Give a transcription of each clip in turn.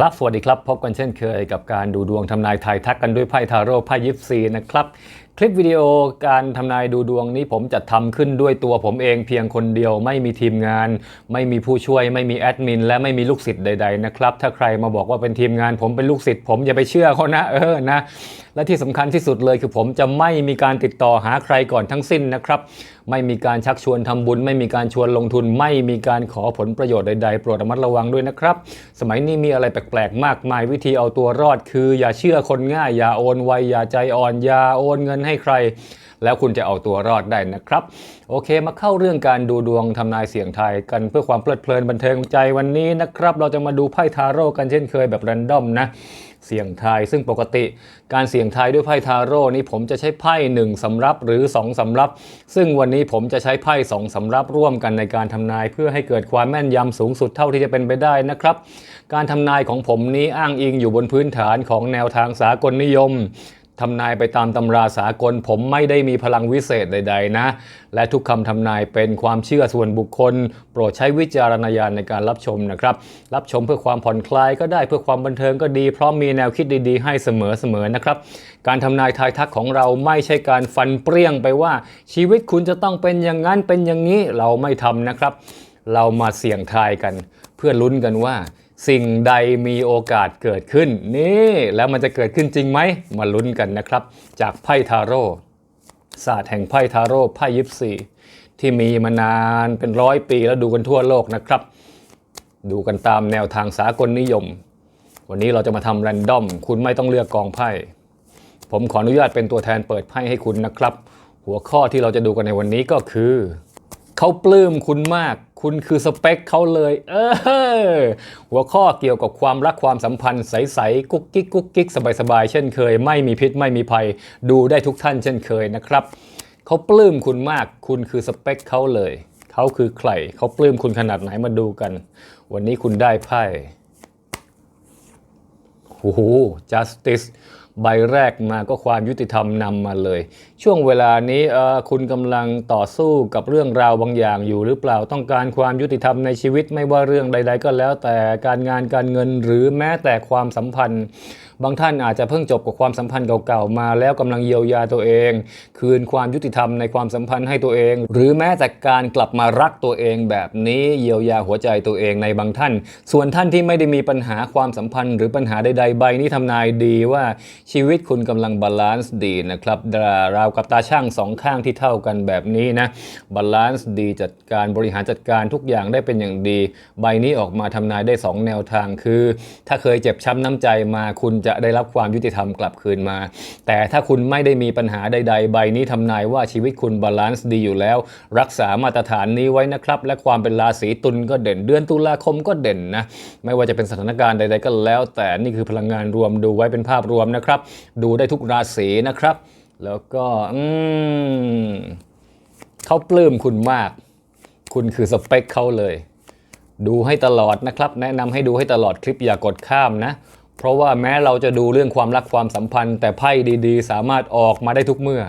ครับ สวัสดีครับ พบกันเช่นเคยกับการดูดวงทำนายไทายทักกันด้วยไพ่ทาโร่ไพ่ยิปซีนะครับ คลิปวิดีโอการทำนายดูดวงนี้ผมจะทำขึ้นด้วยตัวผมเองเพียงคนเดียวไม่มีทีมงาน ไม่มีผู้ช่วย ไม่มีแอดมิน และไม่มีลูกศิษย์ใด ๆ นะครับ ถ้าใครมาบอกว่าเป็นทีมงาน ผมเป็นลูกศิษย์ผมอย่าไปเชื่อเขานะ เออนะและที่สำคัญที่สุดเลยคือผมจะไม่มีการติดต่อหาใครก่อนทั้งสิ้นนะครับ ไม่มีการชักชวนทำบุญ ไม่มีการชวนลงทุน ไม่มีการขอผลประโยชน์ใดๆ โปรดระมัดระวังด้วยนะครับ สมัยนี้มีอะไรแปลกๆมากมายวิธีเอาตัวรอด คือ อย่าเชื่อคนง่าย อย่าโอนไวอย่าใจอ่อนอย่าโอนเงินให้ใคร แล้วคุณจะเอาตัวรอดได้นะครับ โอเคมาเข้าเรื่องการดูดวงทำนายเสียงไทายกันเพื่อความเพลิดเพลินบันเทิงใจวันนี้นะครับ เราจะมาดูไพ่ทาโร่กันเช่นเคยแบบแรนดอมนะเสี่ยงทายซึ่งปกติการเสี่ยงทายด้วยไพ่ทาโร่นี้ผมจะใช้ไพ่หนึ่งสำรับหรือ 2สำรับ ซึ่งวันนี้ผมจะใช้ไพ่สองสำรับร่วมกันในการทำนาย เพื่อให้เกิดความแม่นยำสูงสุดเท่าที่จะเป็นไปได้นะครับ การทำนายของผมนี้อ้างอิงอยู่บนพื้นฐานของแนวทางสากลนิยม ทำนายไปตามตำราสากล ผมไม่ได้มีพลังวิเศษใด ๆ นะ และทุกคำทำนายเป็นความเชื่อส่วนบุคคล โปรดใช้วิจารณญาณในการรับชมนะครับ รับชมเพื่อความผ่อนคลายก็ได้เพื่อความบันเทิงก็ดีพร้อมมีแนวคิดดีๆ ให้เสมอๆนะครับ การทำนายทายทักของเราไม่ใช่การฟันเปรี้ยงไปว่า ชีวิตคุณจะต้องเป็นอย่างนั้นเป็นอย่างนี้เราไม่ทำนะครับ เรามาเสี่ยงทายกัน เพื่อลุ้นกันว่า สิ่งใดมีโอกาสเกิดขึ้น นี่แล้วมันจะเกิดขึ้นจริงไหมมาลุ้นกันนะครับ จากไพ่ทาโร่ศาสตร์แห่งไพ่ทาโร่ไพ่ยิปซีที่มีมานานเป็นร้อยปีแล้วดูกันทั่วโลกนะครับ ดูกันตามแนวทางสากลนิยม วันนี้เราจะมาทำแรนดอม คุณไม่ต้องเลือกกองไพ่ ผมขออนุญาตเป็นตัวแทนเปิดไพ่ให้คุณนะครับ หัวข้อที่เราจะดูกันในวันนี้ก็คือ เขาปลื้มคุณมาก คุณคือสเปคเขาเลย เออ หัวข้อเกี่ยวกับความรักความสัมพันธ์ใสๆกุ๊กกิ๊กกุ๊กกิ๊กสบายๆ เช่นเคย ไม่มีพิษไม่มีภัย ดูได้ทุกท่านเช่นเคยนะครับ เขาปลื้มคุณมาก คุณคือสเปคเขาเลย เขาคือใคร เขาปลื้มคุณขนาดไหนมาดูกัน วันนี้คุณได้ไพ่โอ้โห justice ใบแรกมาก็ความยุติธรรมนำมาเลย ช่วงเวลานี้คุณกำลังต่อสู้กับเรื่องราวบางอย่างอยู่หรือเปล่าต้องการความยุติธรรมในชีวิตไม่ว่าเรื่องใด ๆ ก็แล้วแต่การงานการเงินหรือแม้แต่ความสัมพันธ์ บางท่านอาจจะเพิ่งจบกับความสัมพันธ์เก่าๆมาแล้วกำลังเยียวยาตัวเอง คืนความยุติธรรมในความสัมพันธ์ให้ตัวเอง หรือแม้แต่การกลับมารักตัวเองแบบนี้เยียวยาหัวใจตัวเองในบางท่าน ส่วนท่านที่ไม่ได้มีปัญหาความสัมพันธ์ หรือปัญหาใดๆใบนี้ทำนายดีว่าชีวิตคุณกำลังบาลานซ์ดีนะครับราวกับตาช่างสองข้างที่เท่ากันแบบนี้นะบาลานซ์ดีจัดการบริหารจัดการทุกอย่างได้เป็นอย่างดี ใบนี้ออกมาทำนายได้สองแนวทางคือ ถ้าเคยเจ็บช้ำน้ำใจมาคุณจะได้รับความยุติธรรมกลับคืนมา แต่ถ้าคุณไม่ได้มีปัญหาใด ๆ ใบนี้ทำนายว่าชีวิตคุณบาลานซ์ดีอยู่แล้ว รักษามาตรฐานนี้ไว้นะครับ และความเป็นราศีตุลก็เด่น เดือนตุลาคมก็เด่นนะ ไม่ว่าจะเป็นสถานการณ์ใด ๆ ก็แล้ว แต่นี่คือพลังงานรวมดูไว้เป็นภาพรวมนะครับ ดูได้ทุกราศีนะครับ แล้วก็อืมเขาปลื้มคุณมาก คุณคือสเปคเขาเลยดูให้ตลอดนะครับ แนะนำให้ดูให้ตลอดคลิปอย่ากดข้ามนะ เพราะว่าแม้เราจะดูเรื่องความรักความสัมพันธ์ แต่ไพ่ดีๆ สามารถออกมาได้ทุกเมื่อ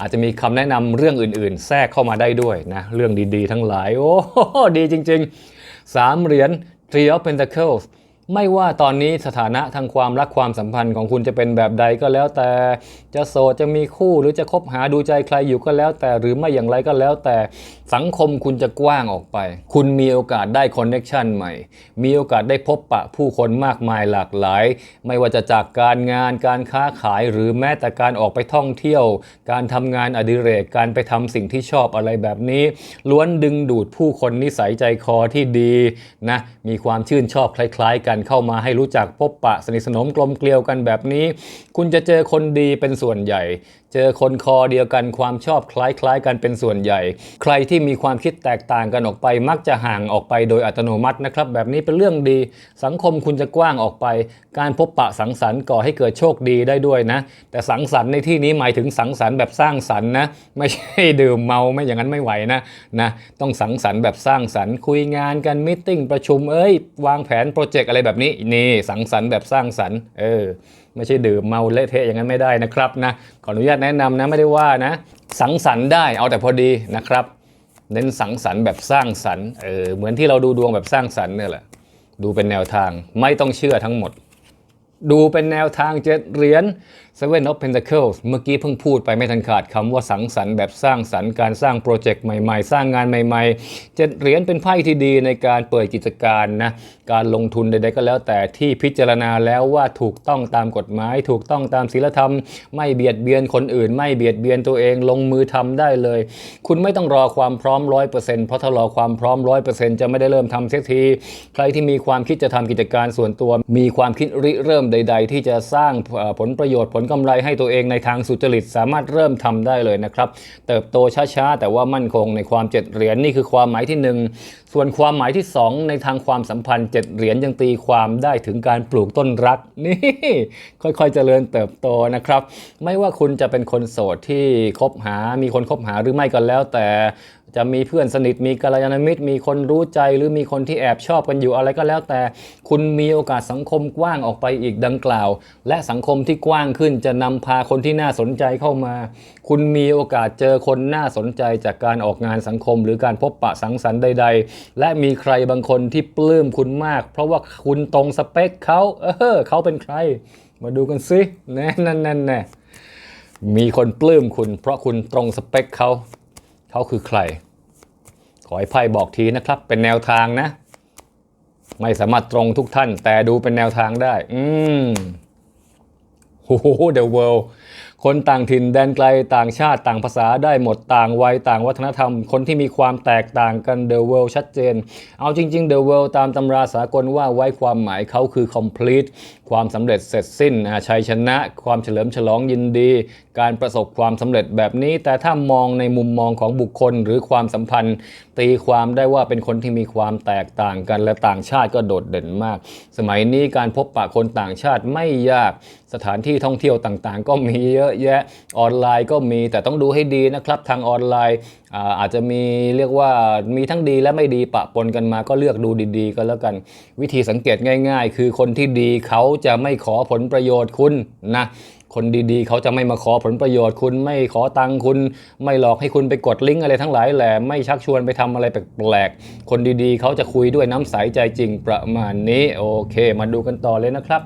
อาจจะมีคำแนะนำเรื่องอื่นๆ แทรกเข้ามาได้ด้วยนะเรื่องดีๆ ทั้งหลาย โอ้โหดีจริงๆสามเหรียญ Three of Pentacles ไม่ว่าตอนนี้สถานะทางความรักความสัมพันธ์ของคุณจะเป็นแบบใดก็แล้วแต่ จะโสดจะมีคู่หรือจะคบหาดูใจใครอยู่ก็แล้วแต่หรือไม่อย่างไรก็แล้วแต่สังคมคุณจะกว้างออกไป คุณมีโอกาสได้คอนเน็ชันใหม่ มีโอกาสได้พบปะผู้คนมากมายหลากหลาย ไม่ว่าจะจากการงานการค้าขายหรือแม้แต่การออกไปท่องเที่ยว การทำงานอดิเรกการไปทำสิ่งที่ชอบอะไรแบบนี้ ล้วนดึงดูดผู้คนนิสัยใจคอที่ดีนะมีความชื่นชอบคล้าย ๆ กันเข้ามาให้รู้จักพบปะสนิทสนมกลมเกลียวกันแบบนี้ คุณจะเจอคนดีเป็นส่วนใหญ่ เจอคนคอเดียวกันความชอบคล้ายๆ กันเป็นส่วนใหญ่ ใครที่มีความคิดแตกต่างกันออกไป มักจะห่างออกไปโดยอัตโนมัตินะครับ แบบนี้เป็นเรื่องดี สังคมคุณจะกว้างออกไป การพบปะสังสรรค์ก่อให้เกิดโชคดีได้ด้วยนะ แต่สังสรรค์ในที่นี้หมายถึงสังสรรค์แบบสร้างสรรค์นะ ไม่ใช่ดื่มเมาไม่อย่างนั้นไม่ไหวนะนะ ต้องสังสรรค์แบบสร้างสรรค์คุยงานกันมิ팅ประชุมเอ้ยวางแผนโปรเจกต์อะไรแบบนี้นี่สังสรรค์แบบสร้างสรรค์เออ ไม่ใช่ดื่มเมาเละเทะอย่างนั้นไม่ได้นะครับนะขออนุญาตแนะนำนะไม่ได้ว่านะ สังสรรค์ได้เอาแต่พอดีนะครับ เน้นสังสรรค์แบบสร้างสรรค์เออเหมือนที่เราดูดวงแบบสร้างสรรค์เนี่ยแหละดูเป็นแนวทางไม่ต้องเชื่อทั้งหมด ดูเป็นแนวทางเจ็ดเหรียญ Seven of Pentacles เมื่อกี้เพิ่งพูดไปไม่ทันขาดคำว่าสังสรรค์แบบสร้างสรรค์การสร้างโปรเจกต์ใหม่ๆ สร้างงานใหม่ๆจ็ดเหรียญเป็นไพ่ที่ดีในการเปิดกิจการนะ การลงทุนใดๆก็แล้วแต่ที่พิจารณาแล้วว่าถูกต้องตามกฎหมาย ถูกต้องตามศีลธรรม ไม่เบียดเบียนคนอื่น ไม่เบียดเบียนตัวเองลงมือทำได้เลย คุณไม่ต้องรอความพร้อมร้อยเปอร์เซ็นต์เพราะถ้ารอความพร้อมร้อยเปอร์เซ็นต์จะไม่ได้เริ่มทำเสียทีใครที่มีความคิดจะทำกิจการส่วนตัว มีความคิดริเริ่มใด ๆ ที่จะสร้างผลประโยชน์ผลกำไรให้ตัวเองในทางสุจริตสามารถเริ่มทำได้เลยนะครับ เติบโตช้าๆ แต่ว่ามั่นคงในความเจ็ดเหรียญนี่คือความหมายที่หนึ่งส่วนความหมายที่สองในทางความสัมพันธ์เจ็ดเหรียญยังตีความได้ถึงการปลูกต้นรักนี่ค่อยๆเจริญเติบโตนะครับ ไม่ว่าคุณจะเป็นคนโสดที่คบหามีคนคบหาหรือไม่ก็แล้วแต่ จะมีเพื่อนสนิทมีกัลยาณมิตร มีคนรู้ใจหรือมีคนที่แอบชอบกันอยู่อะไรก็แล้วแต่ คุณมีโอกาสสังคมกว้างออกไปอีกดังกล่าว และสังคมที่กว้างขึ้นจะนำพาคนที่น่าสนใจเข้ามา คุณมีโอกาสเจอคนน่าสนใจจากการออกงานสังคม หรือการพบปะสังสรรค์ใด ๆ และมีใครบางคนที่ปลื้มคุณมาก เพราะว่าคุณตรงสเปคเขาเออเขาเป็นใคร มาดูกันสิแน่นั่นแน่แน่มีคนปลื้มคุณ เพราะคุณตรงสเปคเขา เขาคือใคร ขอให้ไพ่บอกทีนะครับ เป็นแนวทางนะ ไม่สามารถตรงทุกท่าน แต่ดูเป็นแนวทางได้ อืมโอ้โห The World คนต่างถิ่นแดนไกลต่างชาติต่างภาษาได้หมดต่างวัยต่างวัฒนธรรม คนที่มีความแตกต่างกัน The World ชัดเจน เอาจริง ๆ The World ตามตำราสากลว่าไว้ความหมายเขาคือ complete ความสำเร็จเสร็จสิ้นชัยชนะ ความเฉลิมฉลองยินดี การประสบความสำเร็จแบบนี้ แต่ถ้ามองในมุมมองของบุคคลหรือความสัมพันธ์ ตีความได้ว่าเป็นคนที่มีความแตกต่างกัน และต่างชาติก็โดดเด่นมาก สมัยนี้การพบปะคนต่างชาติไม่ยากสถานที่ท่องเที่ยวต่างๆ ก็มีเยอะแยะออนไลน์ก็มีแต่ต้องดูให้ดีนะครับทางออนไลน์อาอาจจะมีเรียกว่ามีทั้งดีและไม่ดีปะปนกันมาก็เลือกดูดีๆ ก็แล้วกัน วิธีสังเกตง่าย ๆ คือคนที่ดีเขาจะไม่ขอผลประโยชน์คุณนะคนดีๆ เขาจะไม่มาขอผลประโยชน์คุณไม่ขอตังค์คุณ ไม่หลอกให้คุณไปกดลิงก์อะไรทั้งหลายแหละไม่ชักชวนไปทำอะไรแปลกๆ คนดีๆ เขาจะคุยด้วยน้ำใสใจจริงประมาณนี้ โอเค มาดูกันต่อเลยนะครับ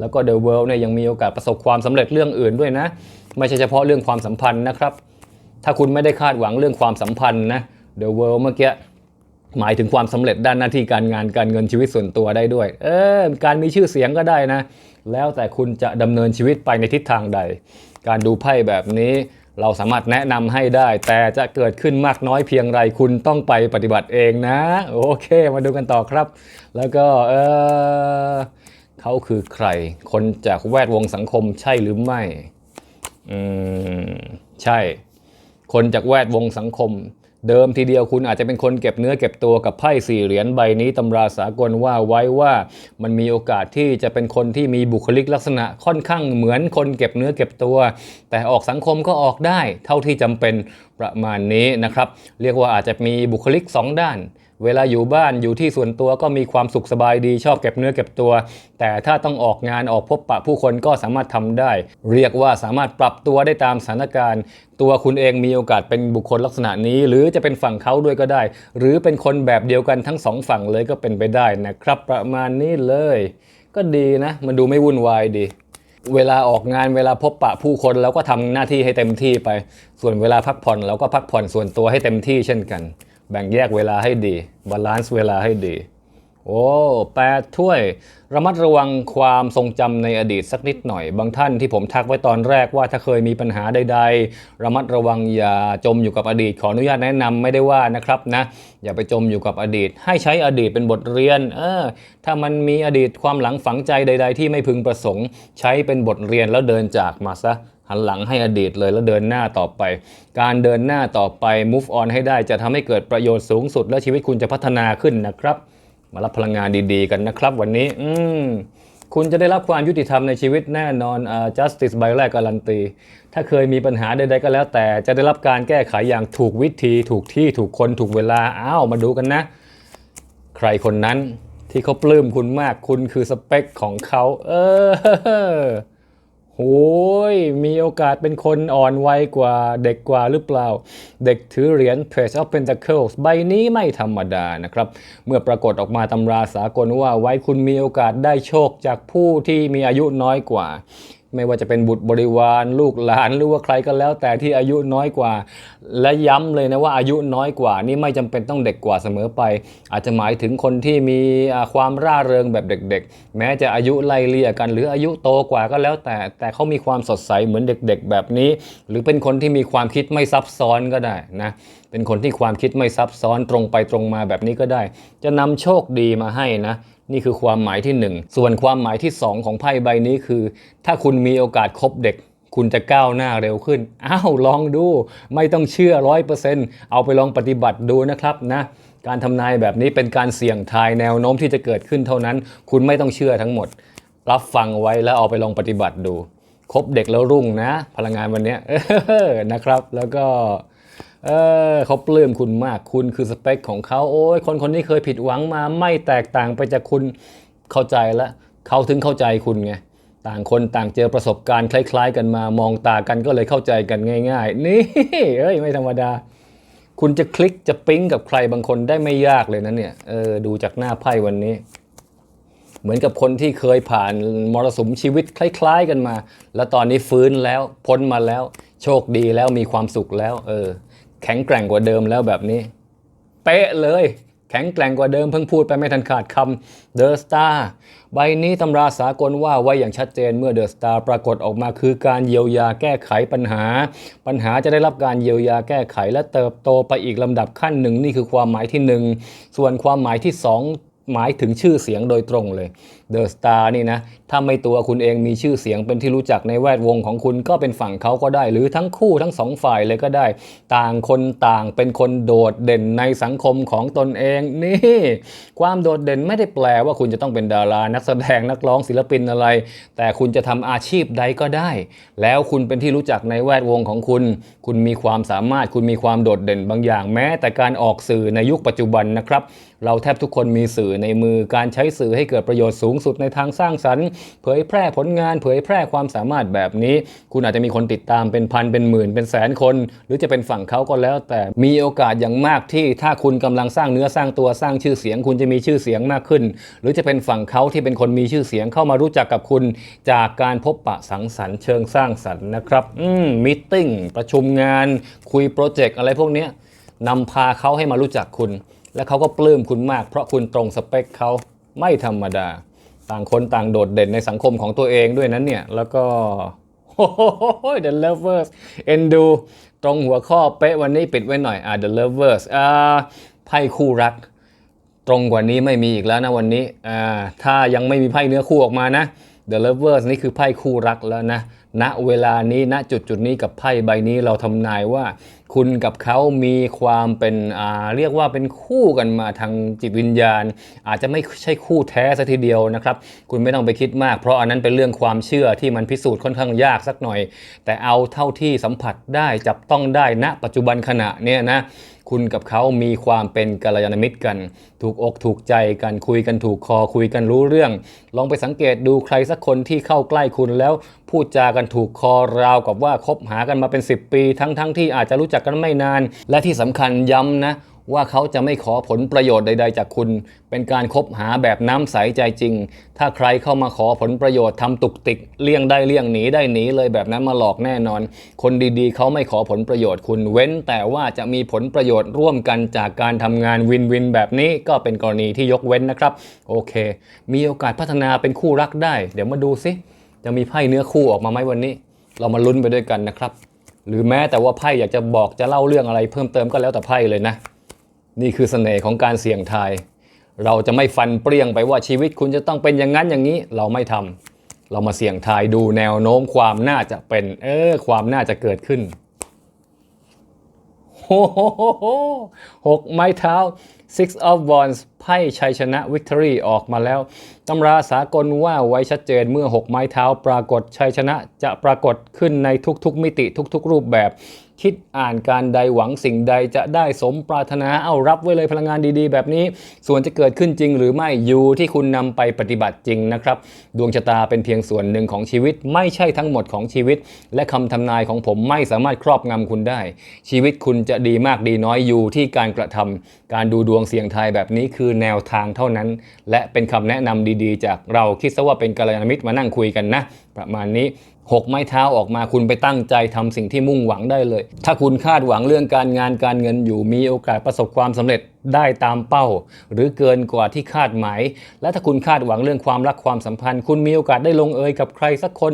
แล้วก็ The World เนี่ยยังมีโอกาสประสบความสำเร็จเรื่องอื่นด้วยนะ ไม่ใช่เฉพาะเรื่องความสัมพันธ์นะครับ ถ้าคุณไม่ได้คาดหวังเรื่องความสัมพันธ์นะ The World เมื่อกี้หมายถึงความสำเร็จด้านหน้าที่การงานการเงินชีวิตส่วนตัวได้ด้วย เออการมีชื่อเสียงก็ได้นะ แล้วแต่คุณจะดำเนินชีวิตไปในทิศทางใด การดูไพ่แบบนี้เราสามารถแนะนำให้ได้ แต่จะเกิดขึ้นมากน้อยเพียงไรคุณต้องไปปฏิบัติเองนะ โอเค มาดูกันต่อครับ แล้วก็เออ เขาคือใคร คนจากแวดวงสังคมใช่หรือไม่ อืม ใช่ คนจากแวดวงสังคม เดิมทีเดียวคุณอาจจะเป็นคนเก็บเนื้อเก็บตัวกับไพ่สี่เหรียญใบนี้ตำราสากลว่าไว้ว่ามันมีโอกาสที่จะเป็นคนที่มีบุคลิกลักษณะค่อนข้างเหมือนคนเก็บเนื้อเก็บตัว แต่ออกสังคมก็ออกได้ เท่าที่จำเป็นประมาณนี้นะครับ เรียกว่าอาจจะมีบุคลิกสองด้าน เวลาอยู่บ้านอยู่ที่ส่วนตัวก็มีความสุขสบายดีชอบเก็บเนื้อเก็บตัว แต่ถ้าต้องออกงานออกพบปะผู้คนก็สามารถทำได้ เรียกว่าสามารถปรับตัวได้ตามสถานการณ์ ตัวคุณเองมีโอกาสเป็นบุคคลลักษณะนี้ หรือจะเป็นฝั่งเขาด้วยก็ได้ หรือเป็นคนแบบเดียวกันทั้งสองฝั่งเลยก็เป็นไปได้นะครับ ประมาณนี้เลย ก็ดีนะ มันดูไม่วุ่นวายดีเวลาออกงานเวลาพบปะผู้คนเราก็ทำหน้าที่ให้เต็มที่ไป ส่วนเวลาพักผ่อนเราก็พักผ่อนส่วนตัวให้เต็มที่เช่นกัน แบ่งแยกเวลาให้ดี บาลานซ์เวลาให้ดี โอ้แปดถ้วย ระมัดระวังความทรงจำในอดีตสักนิดหน่อย บางท่านที่ผมทักไว้ตอนแรกว่าถ้าเคยมีปัญหาใด ๆ ระมัดระวังอย่าจมอยู่กับอดีต ขออนุญาตแนะนำไม่ได้ว่านะครับนะ อย่าไปจมอยู่กับอดีต ให้ใช้อดีตเป็นบทเรียน เออ ถ้ามันมีอดีตความหลังฝังใจใด ๆ ที่ไม่พึงประสงค์ ใช้เป็นบทเรียนแล้วเดินจากมาซะ หันหลังให้อดีตเลยแล้วเดินหน้าต่อไป การเดินหน้าต่อไป move on ให้ได้จะทำให้เกิดประโยชน์สูงสุด และชีวิตคุณจะพัฒนาขึ้นนะครับ มารับพลังงานดีๆ กันนะครับวันนี้ อืมคุณจะได้รับความยุติธรรมในชีวิตแน่นอนอ่า justice ใบแรกการันตี ถ้าเคยมีปัญหาใดๆก็แล้ว แต่จะได้รับการแก้ไขอย่างถูกวิธี ถูกที่ถูกคนถูกเวลา อ้าวมาดูกันนะ ใครคนนั้นที่เขาปลื้มคุณมากคุณคือสเปคของเขา เออ โอ้ย มีโอกาสเป็นคนอ่อนวัยกว่าเด็กกว่าหรือเปล่า เด็กถือเหรียญ Page of Pentacles ใบนี้ไม่ธรรมดานะครับ เมื่อปรากฏออกมาตำราสากลว่าไว้คุณมีโอกาสได้โชคจากผู้ที่มีอายุน้อยกว่า ไม่ว่าจะเป็นบุตรบริวารลูกหลานหรือว่าใครก็แล้ว แต่ที่อายุน้อยกว่า และย้ำเลยนะว่าอายุน้อยกว่า นี่ไม่จำเป็นต้องเด็กกว่าเสมอไป อาจจะหมายถึงคนที่มีความร่าเริงแบบเด็ก ๆ แม้จะอายุไล่เลี่ยกัน หรืออายุโตกว่าก็แล้วแต่ แต่เขามีความสดใสเหมือนเด็ก ๆ แบบนี้ หรือเป็นคนที่มีความคิดไม่ซับซ้อนก็ได้นะเป็นคนที่ความคิดไม่ซับซ้อนตรงไปตรงมาแบบนี้ก็ได้ จะนำโชคดีมาให้นะ นี่คือความหมายที่หนึ่งส่วนความหมายที่สองของไพ่ใบนี้คือ ถ้าคุณมีโอกาสคบเด็ก คุณจะก้าวหน้าเร็วขึ้น อ้าว ลองดู ไม่ต้องเชื่อร้อยเปอร์เซ็นต์เอาไปลองปฏิบัติดูนะครับนะการทำนายแบบนี้เป็นการเสี่ยงทายแนวโน้มที่จะเกิดขึ้นเท่านั้น คุณไม่ต้องเชื่อทั้งหมด รับฟังไว้แล้วเอาไปลองปฏิบัติดูคบเด็กแล้วรุ่งนะ พลังงานวันนี้นะครับ แล้วก็ เออเขาปลื้มคุณมากคุณคือสเปคของเขาโอ้ยคนคนนี้เคยผิดหวังมาไม่แตกต่างไปจากคุณเข้าใจล้วเขาถึงเข้าใจคุณไงต่างคนต่างเจอประสบการณ์คล้าย ๆ กันมามองตากันก็เลยเข้าใจกันง่าย ๆ นี่เอ้ยไม่ธรรมดา คุณจะคลิกจะปิ๊งกับใครบางคนได้ไม่ยากเลยนะเนี่ยเออดูจากหน้าไพ่วันนี้ เหมือนกับคนที่เคยผ่านมรสุมชีวิตคล้าย ๆ กันมา แล้วตอนนี้ฟื้นแล้วพ้นมาแล้ว โชคดีแล้วมีความสุขแล้ว เออ แข็งแกร่งกว่าเดิมแล้วแบบนี้ เป๊ะเลย แข็งแกร่งกว่าเดิมเพิ่งพูดไปไม่ทันขาดคำ The Star ใบนี้ตำราสากลว่าไว้อย่างชัดเจนเมื่อ The Star ปรากฏออกมาคือการเยียวยาแก้ไขปัญหา ปัญหาจะได้รับการเยียวยาแก้ไขและเติบโตไปอีกลำดับขั้นหนึ่งนี่คือความหมายที่หนึ่งส่วนความหมายที่สองหมายถึงชื่อเสียงโดยตรงเลย The Star นี่นะ ถ้าไม่ตัวคุณเองมีชื่อเสียงเป็นที่รู้จักในแวดวงของคุณก็เป็นฝั่งเขาก็ได้ หรือทั้งคู่ทั้งสองฝ่ายเลยก็ได้ ต่างคนต่างเป็นคนโดดเด่นในสังคมของตนเองนี่ ความโดดเด่นไม่ได้แปลว่าคุณจะต้องเป็นดารานักแสดงนักร้องศิลปินอะไร แต่คุณจะทำอาชีพใดก็ได้ แล้วคุณเป็นที่รู้จักในแวดวงของคุณ คุณมีความสามารถคุณมีความโดดเด่นบางอย่างแม้ แต่การออกสื่อในยุคปัจจุบันนะครับ เราแทบทุกคนมีสื่อในมือการใช้สื่อให้เกิดประโยชน์สูงสุดในทางสร้างสรรค์ เผยแพร่ผลงาน เผยแพร่ความสามารถแบบนี้ คุณอาจจะมีคนติดตามเป็นพันเป็นหมื่น เป็นแสนคน หรือจะเป็นฝั่งเขาก็แล้ว แต่มีโอกาสอย่างมากที่ถ้าคุณกำลังสร้างเนื้อสร้างตัวสร้างชื่อเสียง คุณจะมีชื่อเสียงมากขึ้น หรือจะเป็นฝั่งเขาที่เป็นคนมีชื่อเสียงเข้ามารู้จักกับคุณ จากการพบปะสังสรรค์เชิงสร้างสรรค์นะครับอืมมิทติ้งประชุมงาน คุยโปรเจกต์อะไรพวกนี้นำพาเขาให้มารู้จักคุณ และเขาก็ปลื้มคุณมากเพราะคุณตรงสเปคเขาไม่ธรรมดา ต่างคนต่างโดดเด่นในสังคมของตัวเองด้วยนั้นเนี่ย แล้วก็โอ้โห The Lovers เอ็นดู ตรงหัวข้อเป๊ะวันนี้ปิดไว้หน่อยอ่า The Lovers อ่าไพ่คู่รัก ตรงกว่านี้ไม่มีอีกแล้วนะวันนี้อ่าถ้ายังไม่มีไพ่เนื้อคู่ออกมานะ The Lovers นี่คือไพ่คู่รักแล้วนะ ณเวลานี้ณจุดจุดนี้กับไพ่ใบนี้เราทำนายว่า คุณกับเขามีความเป็นเรียกว่าเป็นคู่กันมาทางจิตวิญญาณ อาจจะไม่ใช่คู่แท้ซะทีเดียวนะครับ คุณไม่ต้องไปคิดมาก เพราะอันนั้นเป็นเรื่องความเชื่อที่มันพิสูจน์ค่อนข้างยากสักหน่อย แต่เอาเท่าที่สัมผัสได้จับต้องได้ณ ปัจจุบันขณะเนี่ยนะ คุณกับเขามีความเป็นกัลยาณมิตรกัน ถูกอกถูกใจกันคุยกันถูกคอคุยกันรู้เรื่อง ลองไปสังเกตดูใครสักคนที่เข้าใกล้คุณแล้วพูดจากันถูกคอราวกับว่าคบหากันมาเป็น 10 ปี ทั้งๆทที่อาจจะรู้จักกันไม่นาน และที่สำคัญย้ำนะ ว่าเขาจะไม่ขอผลประโยชน์ใด ๆ จากคุณ เป็นการคบหาแบบน้ำใสใจจริง ถ้าใครเข้ามาขอผลประโยชน์ทำตุกติกเลี่ยงได้เลี่ยงหนีได้หนีเลยแบบนั้นมาหลอกแน่นอน คนดีๆ เขาไม่ขอผลประโยชน์คุณเว้น แต่ว่าจะมีผลประโยชน์ร่วมกันจากการทำงานวินวินแบบนี้ก็เป็นกรณีที่ยกเว้นนะครับ โอเค มีโอกาสพัฒนาเป็นคู่รักได้ เดี๋ยวมาดูสิจะมีไพ่เนื้อคู่ออกมาไหมวันนี้ เรามาลุ้นไปด้วยกันนะครับ หรือแม้แต่ว่าไพ่อยากจะบอกจะเล่าเรื่องอะไรเพิ่มเติมก็แล้วแต่ไพ่เลยนะ นี่คือเสน่ห์ของการเสี่ยงทาย เราจะไม่ฟันเปรี้ยงไปว่าชีวิตคุณจะต้องเป็นอย่างนั้นอย่างนี้ เราไม่ทำเรามาเสี่ยงทายดูแนวโน้มความน่าจะเป็น เออ ความน่าจะเกิดขึ้นโอ้โหหกไม้เท้า six of wands ไพ่ชัยชนะ victory ออกมาแล้วตำราสากลว่าไว้ชัดเจนเมื่อ 6 ไม้เท้าปรากฏชัยชนะจะปรากฏขึ้นในทุกๆมิติทุกๆ รูปแบบ คิดอ่านการใดหวังสิ่งใดจะได้สมปรารถนาเอารับไว้เลยพลังงานดีๆ แบบนี้ ส่วนจะเกิดขึ้นจริงหรือไม่อยู่ที่คุณนำไปปฏิบัติจริงนะครับ ดวงชะตาเป็นเพียงส่วนหนึ่งของชีวิต ไม่ใช่ทั้งหมดของชีวิต และคำทำนายของผมไม่สามารถครอบงำคุณได้ ชีวิตคุณจะดีมากดีน้อยอยู่ที่การกระทำการดูดวงเสี่ยงทายแบบนี้คือือแนวทางเท่านั้น และเป็นคำแนะนำดีๆ จากเราคิดซะว่าเป็นกัลยาณมิตรมานั่งคุยกันนะ ประมาณนี้ หกไม้เท้าออกมาคุณไปตั้งใจทำสิ่งที่มุ่งหวังได้เลย ถ้าคุณคาดหวังเรื่องการงานการเงินอยู่มีโอกาสประสบความสำเร็จได้ตามเป้า หรือเกินกว่าที่คาดหมาย และถ้าคุณคาดหวังเรื่องความรักความสัมพันธ์ คุณมีโอกาสได้ลงเอยกับใครสักคน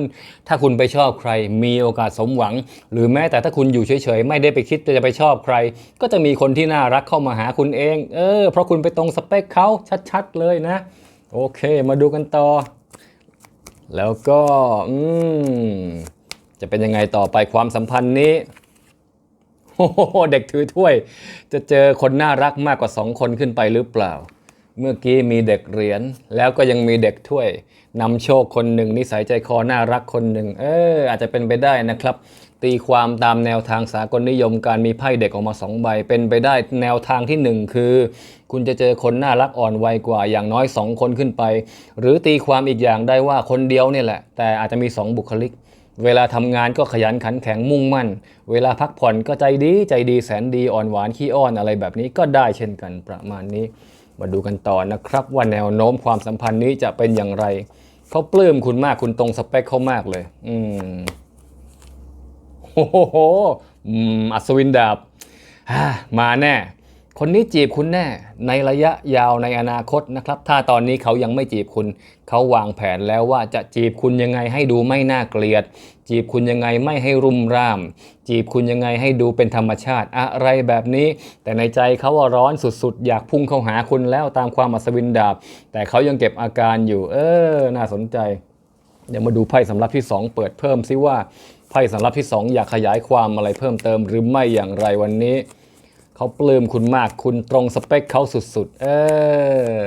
ถ้าคุณไปชอบใคร มีโอกาสสมหวัง หรือแม้แต่ถ้าคุณอยู่เฉยๆ ไม่ได้ไปคิดจะไปชอบใคร ก็จะมีคนที่น่ารักเข้ามาหาคุณเอง เออ เพราะคุณไปตรงสเปคเขาชัดๆเลยนะ โอเค มาดูกันต่อ แล้วก็อืมจะเป็นยังไงต่อไปความสัมพันธ์นี้โอ้โหเด็กถือถ้วย จะเจอคนน่ารักมากกว่าสองคนขึ้นไปหรือเปล่า เมื่อกี้มีเด็กเหรียญแล้วก็ยังมีเด็กถ้วยนำโชคคนหนึ่งนิสัยใจคอน่ารักคนหนึ่งเอออาจจะเป็นไปได้นะครับ ตีความตามแนวทางสากลนิยมการมีไพ่เด็กออกมาสองใบ เป็นไปได้แนวทางที่หนึ่งคือ คุณจะเจอคนน่ารักอ่อนวัยกว่าอย่างน้อยสองคนขึ้นไป หรือตีความอีกอย่างได้ว่าคนเดียวเนี่ยแหละ แต่อาจจะมีสองบุคลิก เวลาทำงานก็ขยันขันแข็งมุ่งมั่น เวลาพักผ่อนก็ใจดีใจดีแสนดีอ่อนหวานขี้อ้อนอะไรแบบนี้ก็ได้เช่นกันประมาณนี้ มาดูกันต่อนะครับ ว่าแนวโน้มความสัมพันธ์นี้จะเป็นอย่างไรเขาปลื้มคุณมากคุณตรงสเปคเขามากเลย อืม โอ้โหอัศวินดาบมาแน่ คนนี้จีบคุณแน่ ในระยะยาวในอนาคตนะครับ ถ้าตอนนี้เขายังไม่จีบคุณ เขาวางแผนแล้วว่าจะจีบคุณยังไงให้ดูไม่น่าเกลียด จีบคุณยังไงไม่ให้รุมร่าม จีบคุณยังไงให้ดูเป็นธรรมชาติอะไรแบบนี้ แต่ในใจเขาว่าร้อนสุดๆ อยากพุ่งเข้าหาคุณแล้วตามความอัศวินดาบ แต่เขายังเก็บอาการอยู่ เออ น่าสนใจ เดี๋ยวมาดูไพ่สำรับที่ 2 เปิดเพิ่มซิว่า ไพ่สำรับที่ 2 อยากขยายความอะไรเพิ่มเติมหรือไม่อย่างไรวันนี้ เขาปลื้มคุณมากคุณตรงสเปคเขาสุดๆ เออ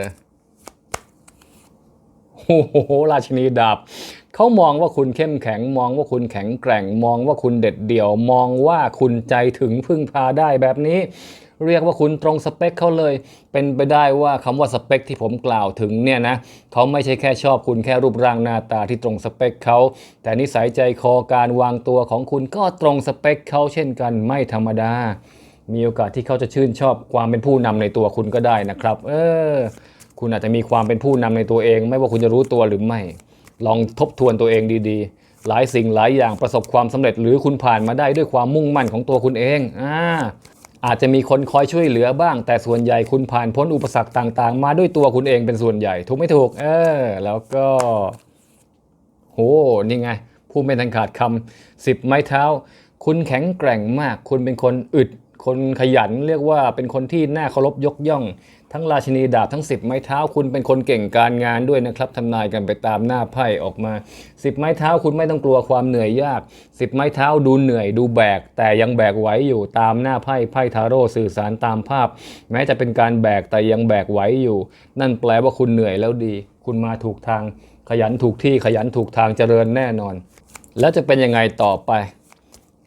โอ้โหราชินีดาบเขามองว่าคุณเข้มแข็ง มองว่าคุณแข็งแกร่ง มองว่าคุณเด็ดเดี่ยว มองว่าคุณใจถึงพึ่งพาได้แบบนี้ เรียกว่าคุณตรงสเปคเขาเลย เป็นไปได้ว่าคำว่าสเปคที่ผมกล่าวถึงเนี่ยนะเขาไม่ใช่แค่ชอบคุณแค่รูปร่างหน้าตาที่ตรงสเปคเขาแต่นิสัยใจคอการวางตัวของคุณก็ตรงสเปคเขาเช่นกันไม่ธรรมดา มีโอกาสที่เขาจะชื่นชอบความเป็นผู้นำในตัวคุณก็ได้นะครับ เออคุณอาจจะมีความเป็นผู้นำในตัวเอง ไม่ว่าคุณจะรู้ตัวหรือไม่ ลองทบทวนตัวเองดีๆ หลายสิ่งหลายอย่างประสบความสำเร็จหรือคุณผ่านมาได้ด้วยความมุ่งมั่นของตัวคุณเองอ่า อาจจะมีคนคอยช่วยเหลือบ้าง แต่ส่วนใหญ่คุณผ่านพ้นอุปสรรคต่าง ๆ มาด้วยตัวคุณเองเป็นส่วนใหญ่ ถูกไม่ถูก เออ แล้วก็ โห นี่ไงผู้ไม่ทันขาดคำสิบไม้เท้า คุณแข็งแกร่งมาก คุณเป็นคนอึด คนขยันเรียกว่าเป็นคนที่น่าเคารพยกย่อง ทั้งราชินีดาบทั้ง 10 ไม้เท้าคุณเป็นคนเก่งการงานด้วยนะครับทำนายกันไปตามหน้าไพ่ออกมา 10 ไม้เท้าคุณไม่ต้องกลัวความเหนื่อยยาก 10 ไม้เท้าดูเหนื่อยดูแบก แต่ยังแบกไหวอยู่ตามหน้าไพ่ไพ่ทาโร่สื่อสารตามภาพ แม้จะเป็นการแบกแต่ยังแบกไหวอยู่ นั่นแปลว่าคุณเหนื่อยแล้วดี คุณมาถูกทาง ขยันถูกที่ขยันถูกทางเจริญแน่นอน แล้วจะเป็นยังไงต่อไป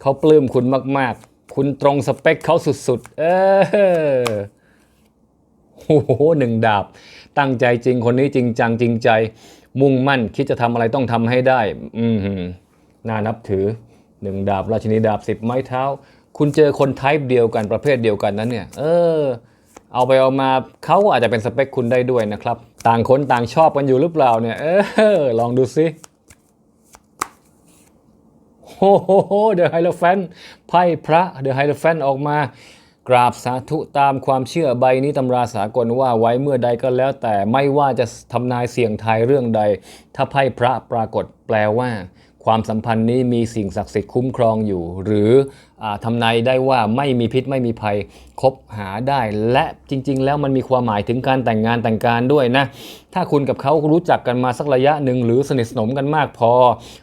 เขาปลื้มคุณมากๆ คุณตรงสเปคเขาสุดๆ เออโอ้โหหนึ่งดาบ ตั้งใจจริงคนนี้จริงจังจริงใจ มุ่งมั่นคิดจะทำอะไรต้องทำให้ได้ อืมน่านับถือหนึ่งดาบ ราชินีดาบสิบไม้เท้า คุณเจอคนไทป์เดียวกันประเภทเดียวกันนั้นเนี่ย เออ เอาไปเอามาเขาก็อาจจะเป็นสเปคคุณได้ด้วยนะครับ ต่างคนต่างชอบกันอยู่หรือเปล่าเนี่ย เออ ลองดูสิ โอ้โหเดอะไฮโลแฟนไพ่พระเดอะไฮโลแฟนออกมากราบสาธุตามความเชื่อใบนี้ตำราสากลว่าไว้เมื่อใดก็แล้ว แต่ไม่ว่าจะทำนายเสี่ยงทายเรื่องใด ถ้าไพ่พระปรากฏแปลว่า ความสัมพันธ์นี้มีสิ่งศักดิ์สิทธิ์คุ้มครองอยู่ หรืออทำนายได้ว่าไม่มีพิษไม่มีภัยคบหาได้ และจริง ๆ แล้วมันมีความหมายถึงการแต่งงานแต่งการด้วยนะ ถ้าคุณกับเขารู้จักกันมาสักระยะหนึ่งหรือสนิทสนมกันมากพอ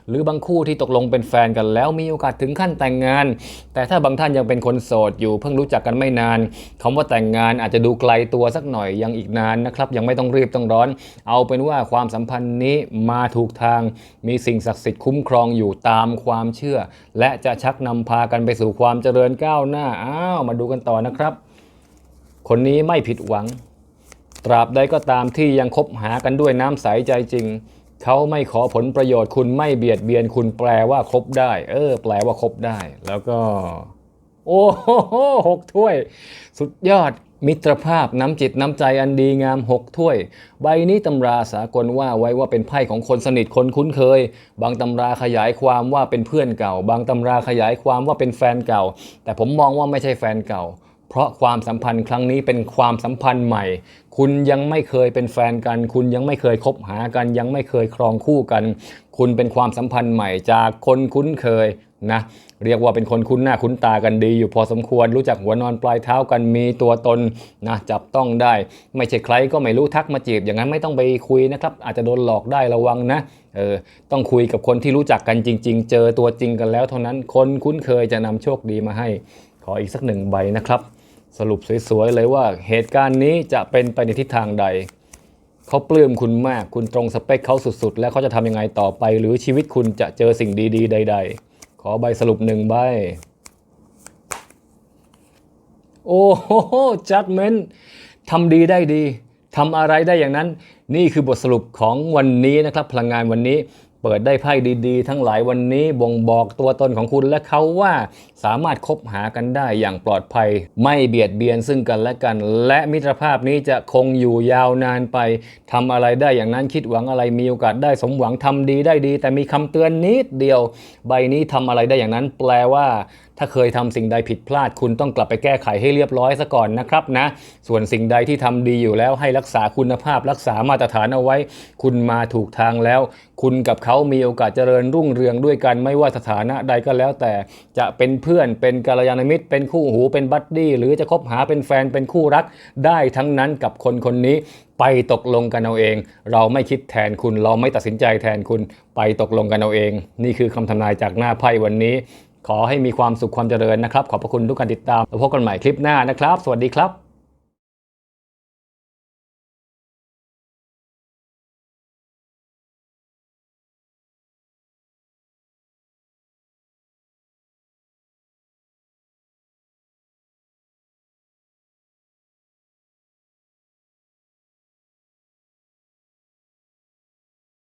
หรือบางคู่ที่ตกลงเป็นแฟนกันแล้วมีโอกาสถึงขั้นแต่งงาน แต่ถ้าบางท่านยังเป็นคนโสดอยู่เพิ่งรู้จักกันไม่นานคำว่าแต่งงานอาจจะดูไกลตัวสักหน่อยยังอีกนานนะครับ ยังไม่ต้องรีบต้องร้อน เอาเป็นว่าความสัมพันธ์นี้มาถูกทาง มีสิ่งศักดิ์สิทธิ์คุ้มครองอยู่ตามความเชื่อ และจะชักนำพากันไปสู่สู่ความเจริญก้าวหน้าอ้าวมาดูกันต่อนะครับ คนนี้ไม่ผิดหวัง ตราบใดก็ตามที่ยังคบหากันด้วยน้ำใสใจจริง เขาไม่ขอผลประโยชน์คุณไม่เบียดเบียนคุณแปลว่าคบได้ เออ แปลว่าคบได้ แล้วก็ โอ้โหหกถ้วย สุดยอดมิตรภาพน้ำจิตน้ำใจอันดีงามหกถ้วย ใบนี้ตำราสากลว่าไว้ว่าเป็นไพ่ของคนสนิทคนคุ้นเคย บางตำราขยายความว่าเป็นเพื่อนเก่า บางตำราขยายความว่าเป็นแฟนเก่า แต่ผมมองว่าไม่ใช่แฟนเก่า เพราะความสัมพันธ์ครั้งนี้เป็นความสัมพันธ์ใหม่ คุณยังไม่เคยเป็นแฟนกัน คุณยังไม่เคยคบหากัน ยังไม่เคยครองคู่กัน คุณเป็นความสัมพันธ์ใหม่จากคนคุ้นเคยนะเรียกว่าเป็นคนคุ้นหน้าคุ้นตากันดีอยู่พอสมควรรู้จักหัวนอนปลายเท้ากันมีตัวตนนะจับต้องได้ ไม่ใช่ใครก็ไม่รู้ทักมาจีบ อย่างนั้นไม่ต้องไปคุยนะครับ อาจจะโดนหลอกได้ระวังนะเออต้องคุยกับคนที่รู้จักกันจริง ๆ เจอตัวจริงกันแล้วเท่านั้นคนคุ้นเคยจะนำโชคดีมาให้ ขออีกสักหนึ่งใบนะครับ สรุปสวยๆเลยว่าเหตุการณ์นี้จะเป็นไปในทิศทางใด เขาปลื้มคุณมากคุณตรงสเปคเขาสุดๆ แล้วเขาจะทำยังไงต่อไป หรือชีวิตคุณจะเจอสิ่งดีๆ ใด ๆ ขอใบสรุปหนึ่งใบ โอ้โหจัดเมนทำดีได้ดีทำอะไรได้อย่างนั้น นี่คือบทสรุปของวันนี้นะครับ พลังงานวันนี้ เปิดได้ไพ่ดีๆ ทั้งหลายวันนี้บ่งบอกตัวตนของคุณและเขาว่าสามารถคบหากันได้อย่างปลอดภัย ไม่เบียดเบียนซึ่งกันและกัน และมิตรภาพนี้จะคงอยู่ยาวนานไปทำอะไรได้อย่างนั้นคิดหวังอะไรมีโอกาสได้สมหวังทำดีได้ดี แต่มีคำเตือนนิดเดียว ใบนี้ทำอะไรได้อย่างนั้นแปลว่า ถ้าเคยทำสิ่งใดผิดพลาด คุณต้องกลับไปแก้ไขให้เรียบร้อยซะก่อนนะครับนะ ส่วนสิ่งใดที่ทำดีอยู่แล้วให้รักษาคุณภาพรักษามาตรฐานเอาไว้ คุณมาถูกทางแล้ว คุณกับเขามีโอกาสเจริญรุ่งเรืองด้วยกัน ไม่ว่าสถานะใดก็แล้วแต่จะเป็นเพื่อนเป็นกัลยาณมิตร เป็นคู่หูเป็นบัดดี้หรือจะคบหาเป็นแฟนเป็นคู่รักได้ทั้งนั้นกับคนคนนี้ไปตกลงกันเอาเอง เราไม่คิดแทนคุณ เราไม่ตัดสินใจแทนคุณ ไปตกลงกันเอาเอง นี่คือคำทำนายจากหน้าไพ่วันนี้ ขอให้มีความสุขความเจริญนะครับ ขอบพระคุณทุกการติดตามแล้วพบกันใหม่คลิปหน้านะครับ สวัสดีครับ